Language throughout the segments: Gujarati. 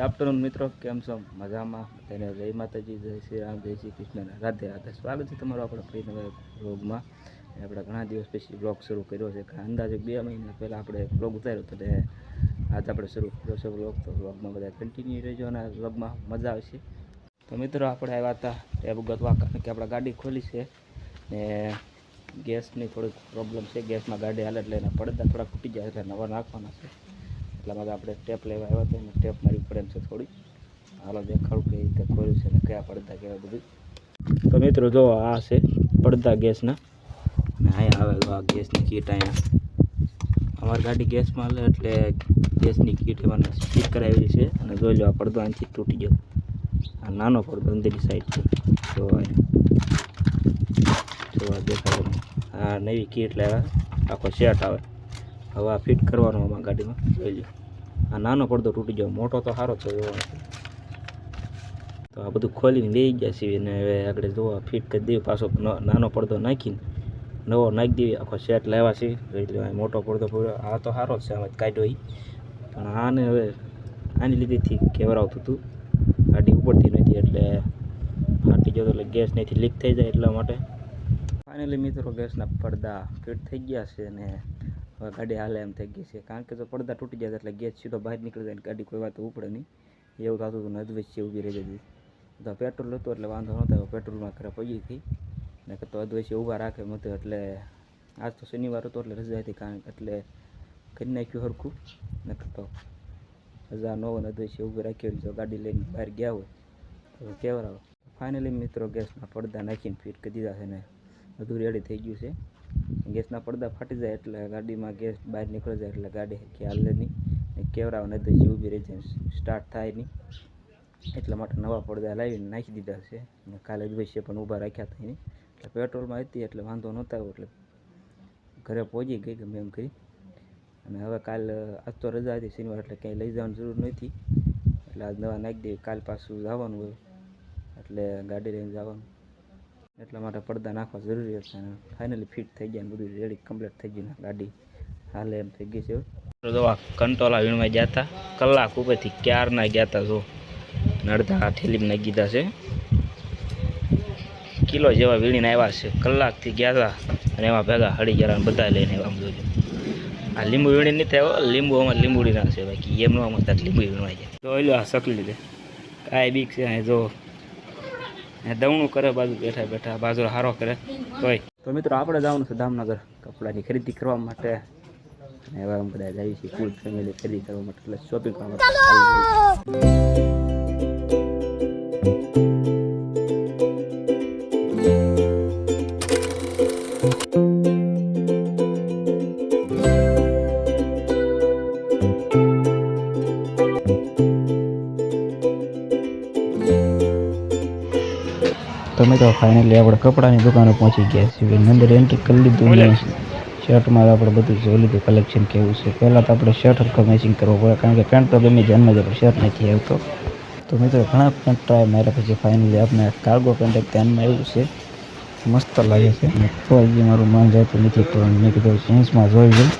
ગુડ મિત્રો. કેમ છો? મજામાં? તેને જય માતાજી, જય શ્રી રામ, જય શ્રી કૃષ્ણ. રાધે રાધે. સ્વાગત છે તમારું આપણા ફરી નવા બ્લોગમાં આપણે ઘણા દિવસ પછી બ્લોગ શરૂ કર્યો છે. અંદાજે બે મહિના પહેલાં આપણે બ્લોગ ઉતાર્યો તો એટલે આજ આપણે શરૂ કર્યો છે બ્લોગ. તો બ્લોગમાં બધા કન્ટિન્યુ રહેજો અને બ્લોગમાં મજા આવશે. તો મિત્રો, આપણે આવ્યા હતા ટેબ ગતવા. કારણ કે આપણે ગાડી ખોલી છે ને ગેસની થોડીક પ્રોબ્લેમ છે. ગેસમાં ગાડી હાલે એટલે એના પડદા થોડા ખૂટી જાય એટલે નવા નાખવાના છે. એટલા માટે આપણે ટેપ લેવા આવ્યા હતા અને ટેપ મારી પડે એમ છે થોડી. હાલો દેખાડું કઈ રીતે ખોલ્યું છે અને કયા પડદા કહેવાય બધું. તો મિત્રો જો આ છે પડદા ગેસના. અને અહીંયા આવે આ ગેસની કીટ અહીંયા. અમારી ગાડી ગેસમાં લે એટલે ગેસની કીટ એમાં ફિટ કરાવેલી છે અને જોઈ લો આ પડદો અહીંથી તૂટી ગયો. આ નાનો પડદો અંદરની સાઈડ છે. તો જો આ દેખાય. આ નવી કીટ લાવ્યા. આખો સેટ આવે. હવે આ ફિટ કરવાનો આમાં ગાડીમાં. જોઈ લો આ નાનો પડદો તૂટી ગયો. મોટો તો સારો છે તો આ બધું ખોલીને લઈ ગયા છીએ અને હવે આગળ જોવા ફિટ કરી દઈએ પાછો નાનો પડદો નાખીને નવો નાખી દઈએ આખો સેટ લાવ્યા છે. જોઈ લો મોટો પડદો પૂરો આ તો સારો છે, આમાં કાઢ્યો એ પણ આને હવે આની લીધેથી કેવરાવતું હતું ગાડી ઉપડતી નથી એટલે ફાટી જતો એટલે ગેસ નથી લીક થઈ જાય એટલા માટે. ફાઇનલી મિત્રો, ગેસના પડદા ફિટ થઈ ગયા છે અને હવે ગાડી હાલે એમ થઈ ગઈ છે. કારણ કે જો પડદા તૂટી જાય એટલે ગેસ સીધો બહાર નીકળી જાય ગાડી કોઈ વાત ઉપડે નહીં. એવું થતું હતું નદવેચ છે ઊભી રહી જતી તો પેટ્રોલ હતું એટલે વાંધો નહોતો પેટ્રોલમાં ખરાબ પડી હતી ને તો અધવૈસે ઊભા રાખે મત એટલે આજ તો શનિવાર હતો એટલે રજા હતી કારણ એટલે કરી નાખ્યું સરખું ને તો રજા ન હોય ઊભી રાખી હોય જો ગાડી લઈને બહાર ગયા હોય તો કેવરાવો ફાઇનલી મિત્રો ગેસના પડદા નાખીને ફિટ કરી દીધા છે ને બધું રેડી થઈ ગયું છે. ગેસના પડદા ફાટી જાય એટલે ગાડીમાં ગેસ બહાર નીકળી જાય એટલે ગાડી કે હાલે નહીં. કેવરાવ નથી તો ઊભી રહી જાય સ્ટાર્ટ થાય નહીં. એટલા માટે નવા પડદા લાવીને નાખી દીધા છે. અને કાલે દિવસે પણ ઊભા રાખ્યા હતા નહીં એટલે પેટ્રોલમાં હતી એટલે વાંધો નહોતો એટલે ઘરે પહોંચી ગઈ ગમે એમ કરી. અને હવે કાલ, આજ તો રજા હતી શનિવાર, એટલે ક્યાંય લઈ જવાની જરૂર નથી. એટલે આજ નવા નાખી દઈએ, કાલ પાછું જવાનું હોય. એટલે ગાડી લઈને જવાનું. એટલા માટે પડદા નાખવા જરૂરી હતા અને ફાઇનલી ફિટ થઈ ગયા બધું રેડી કમ્પ્લીટ થઈ ગયું ગાડી. હાલે એમ થઈ ગઈ છે આ કંટોલા વીણમાં ગયા હતા કલાક ઉપરથી ક્યારના ગયા હતા જો? અડધા ઠેલીમાં નાખી દીધા છે. કિલો જેવા વીણીને આવ્યા છે. કલાકથી ગયા હતા અને એમાં ભેગા હળી ગયા બધા લઈને આવ્યા, આમ જોજો આ લીંબુ વીણી નહીં થયો લીંબુ અમારે લીંબુડી ના છે બાકી. એમનો આમ લીંબુ વીણવાઈ જાય જો લો આ સકલી લીધે કાંઈ બીક છે જો ને દવણું કરે, બાજુ બેઠા બેઠા બાજુ હારો કરે. તોય. તો મિત્રો, આપણે જવાનું છે દામનગર કપડાની ખરીદી કરવા માટે. અને હવે અમે બધા જઈએ છીએ ફૂલ ફેમિલી ખરીદી કરવા માટે, એટલે શોપિંગ કરવા માટે. તો મિત્રો ફાઇનલી આપણે કપડાની દુકાને પહોંચી ગયા છીએ. અંદર એન્ટ્રી કરી લીધું શર્ટમાં આપણે બધું જોઈ લીધું કલેક્શન કેવું છે. પહેલાં તો આપણે શર્ટ હરખો મેચિંગ કરવો પડે કારણ કે પેન્ટ તો ગમે જન્મ જ શર્ટ નથી આવતો. તો મિત્રો ઘણા પેન્ટ ટ્રાય માર્યા પછી ફાઇનલી આપણે કાર્ગો પેન્ટ એક ધ્યાનમાં આવ્યું છે. મસ્ત લાગે છે. તો હજી મારું મન જતું નથી પણ મેં કીધું જીન્સમાં જોઈ લઉં.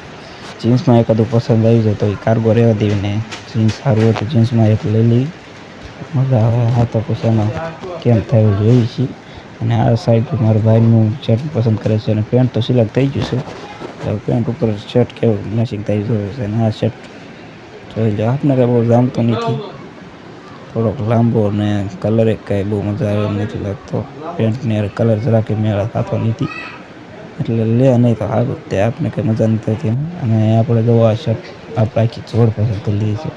જીન્સમાં એકાદું પસંદ આવી જાય તો એ કાર્ગો રહેવા દેવીને જીન્સ સારું હોય તો જીન્સમાં એક લઈ લઈ મજા આવે. હા તો પછી કેમ થયું જોઈએ છીએ અને આ સાઈડ મારા ભાઈનું શર્ટ પસંદ કરે છે અને પેન્ટ તો સિલેક્ટ થઈ ગયું છે. પેન્ટ ઉપર શર્ટ કેવું મેચિંગ થઈ ગયું છે અને આ શર્ટ જોઈ લો આપને કાંઈ બહુ જામતો નથી. થોડોક લાંબો ને કલર એક કાંઈ બહુ મજા આવે એમ નથી લાગતો. પેન્ટની કલર જરાક મેળા થતો નથી. એટલે લે નહીં તો સારું તે આપને કંઈ મજા નથી થતી. અને આપણે જો આ શર્ટ આપણે આખી જોડ પસંદ કરી લઈએ છે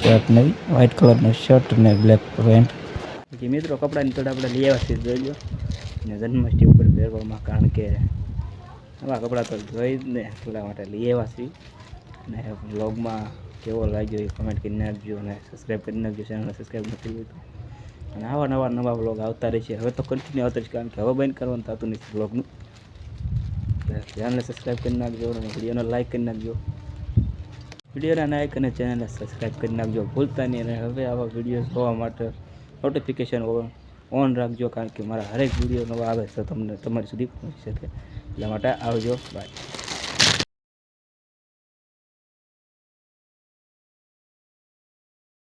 શર્ટ નવી વ્હાઇટ કલરનો શર્ટ ને બ્લેક પેન્ટ બાકી મિત્રો કપડાની થોડા આપણે લઈ આવ્યા છીએ, જોઈ લો. અને જન્માષ્ટમી ઉપર પહેરવામાં કારણ કે આવા કપડાં તો જોઈ જ ને, એટલા માટે લઈ આવ્યા છીએ. અને બ્લોગમાં કેવો લાગ્યો એ કમેન્ટ કરી નાખજો અને સબસ્ક્રાઈબ કરી નાખજો ચેનલને સબસ્ક્રાઈબ નથી લીધું અને આવા નવા નવા બ્લોગ આવતા રહે છે હવે તો કન્ટિન્યુ આવતા રહેશે, કારણ કે હવે બંધ કરવાનું થતું નથી બ્લોગનું ચેનલને સબસ્ક્રાઈબ કરી નાખજો અને વિડીયોને લાઇક કરી નાખજો. વિડીયોના લાઇક અને ચેનલને સબસ્ક્રાઈબ કરી નાખજો. ભૂલતા નહીં અને હવે આવા વીડિયો જોવા માટે નોટિફિકેશન ઓન રાખજો, કારણ કે મારા હરેક વીડિયો નવા આવે તો તમને તમારી સુધી પહોંચી શકે. એટલા માટે આવજો. બાય